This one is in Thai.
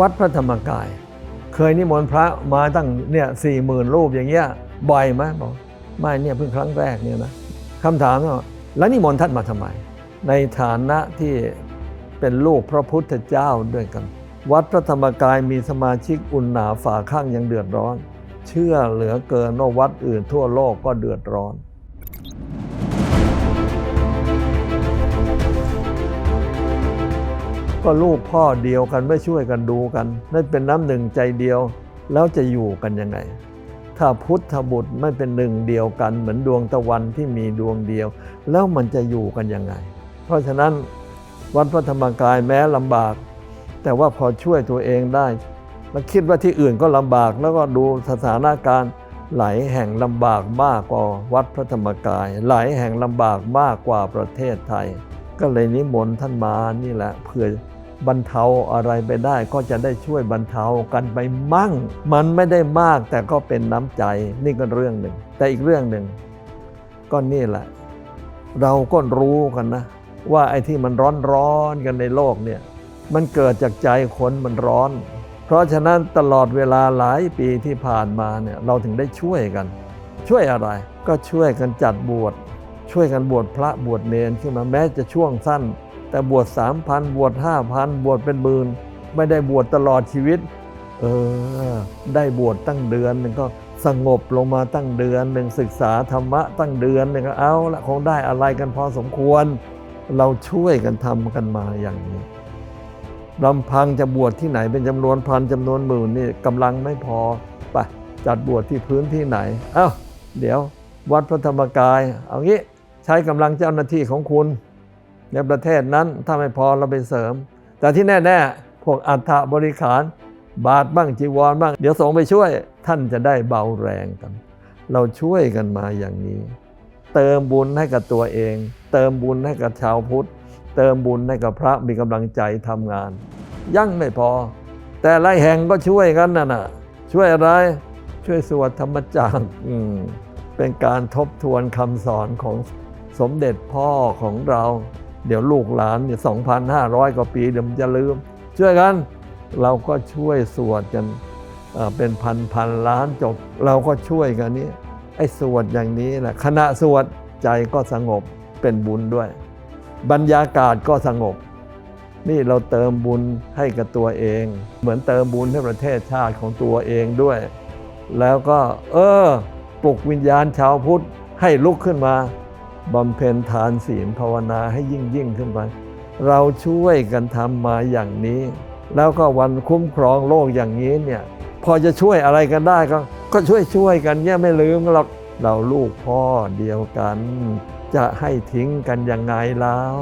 วัดพระธรรมกาย เคยนิมนต์พระมาตั้งเนี่ยสี่หมื่นรูปอย่างเงี้ยบ่อยไหมบอกไม่เนี่ยเพิ่งครั้งแรกเนี่ยนะคำถามว่าแล้วนิมนต์ท่านมาทำไม ในฐานะที่เป็นลูกพระพุทธเจ้าด้วยกัน วัดพระธรรมกายมีสมาชิกอุ่นหนาฝ่าข้างยังเดือดร้อน เชื่อเหลือเกินว่าวัดอื่นทั่วโลกก็เดือดร้อน ก็ลูกพ่อเดียวกันไม่ช่วยกันดูกันไม่เป็นน้ำหนึ่งใจเดียว แล้วจะอยู่กันยังไง ถ้าพุทธบุตรไม่เป็นหนึ่งเดียวกัน เหมือนดวงตะวันที่มีดวงเดียว แล้วมันจะอยู่กันยังไง เพราะฉะนั้นวัดพระธรรมกายแม้ลำบาก แต่ว่าพอช่วยตัวเองได้ แล้วคิดว่าที่อื่นก็ลำบากแล้วก็ดูสถานการณ์หลายแห่งลำบากมากกว่าวัดพระธรรมกาย หลายแห่งลำบากมากกว่าประเทศไทย ก็เลยนิมนต์ท่านมานี่แหละเพื่อ บรรเทาอะไรไปได้ก็จะได้ช่วยบรรเทากันไปมั่ง มันไม่ได้มากแต่ก็เป็นน้ำใจนี่ก็เรื่องหนึ่ง แต่อีกเรื่องหนึ่งก็นี่แหละ เราก็รู้กันนะ ว่าไอ้ที่มันร้อนร้อนกันในโลกเนี่ยมันเกิดจากใจคนมันร้อน เพราะฉะนั้นตลอดเวลาหลายปีที่ผ่านมาเนี่ยเราถึงได้ช่วยกัน ช่วยอะไรก็ช่วยกันจัดบวชช่วยกันบวชพระบวชเนรขึ้นมาแม้จะช่วงสั้น แต่บวชสามพันบวชห้าพันบวชเป็นหมื่นไม่ได้บวชตลอดชีวิต เออ ได้บวชตั้งเดือนหนึ่งก็สงบลงมาตั้งเดือนหนึ่งศึกษาธรรมะตั้งเดือนหนึ่งก็เอาละคงได้อะไรกันพอสมควร เราช่วยกันทำกันมาอย่างนี้ลำพังจะบวชที่ไหนเป็นจำนวนพันจำนวนหมื่นนี่กำลังไม่พอไปจัดบวชที่พื้นที่ไหน เอ้า เดี๋ยววัดพระธรรมกาย เอางี้ใช้กำลังเจ้าหน้าที่ของคุณ ในประเทศนั้นถ้าไม่พอเราไปเสริม แต่ที่แน่ๆพวกอัฐบริขาร บาทบ้างจีวรบ้าง เดี๋ยวส่งไปช่วยท่านจะได้เบาแรงกัน เราช่วยกันมาอย่างนี้ เติมบุญให้กับตัวเอง เติมบุญให้กับชาวพุทธ เติมบุญให้กับพระมีกำลังใจทำงาน ยั่งไม่พอ แต่ละแห่งก็ช่วยกันน่ะนะช่วยอะไรช่วยสวดธรรมจักรอืมเป็นการทบทวนคำสอนของสมเด็จพ่อของเรา เดี๋ยวลูกหลานเนี่ย2,500กว่าปีเดี๋ยวมันจะลืม ช่วยกัน เราก็ช่วยสวดกันเอ่อเป็นพันพันล้านจบ เราก็ช่วยกันนี้ไอ้สวดอย่างนี้แหละขณะสวดใจก็สงบเป็นบุญด้วย บรรยากาศก็สงบ นี่เราเติมบุญให้กับตัวเอง เหมือนเติมบุญให้ประเทศชาติของตัวเองด้วย แล้วก็ เออ ปลุกวิญญาณชาวพุทธให้ลุกขึ้นมา บำเพ็ญทานศีลภาวนาให้ยิ่งยิ่งขึ้นไป เราช่วยกันทำมาอย่างนี้ แล้วก็วันคุ้มครองโลกอย่างนี้เนี่ยพอจะช่วยอะไรกันได้ก็ก็ช่วยช่วยกันเนี่ยไม่ลืมเราเราลูกพ่อเดียวกัน จะให้ทิ้งกันยังไงแล้ว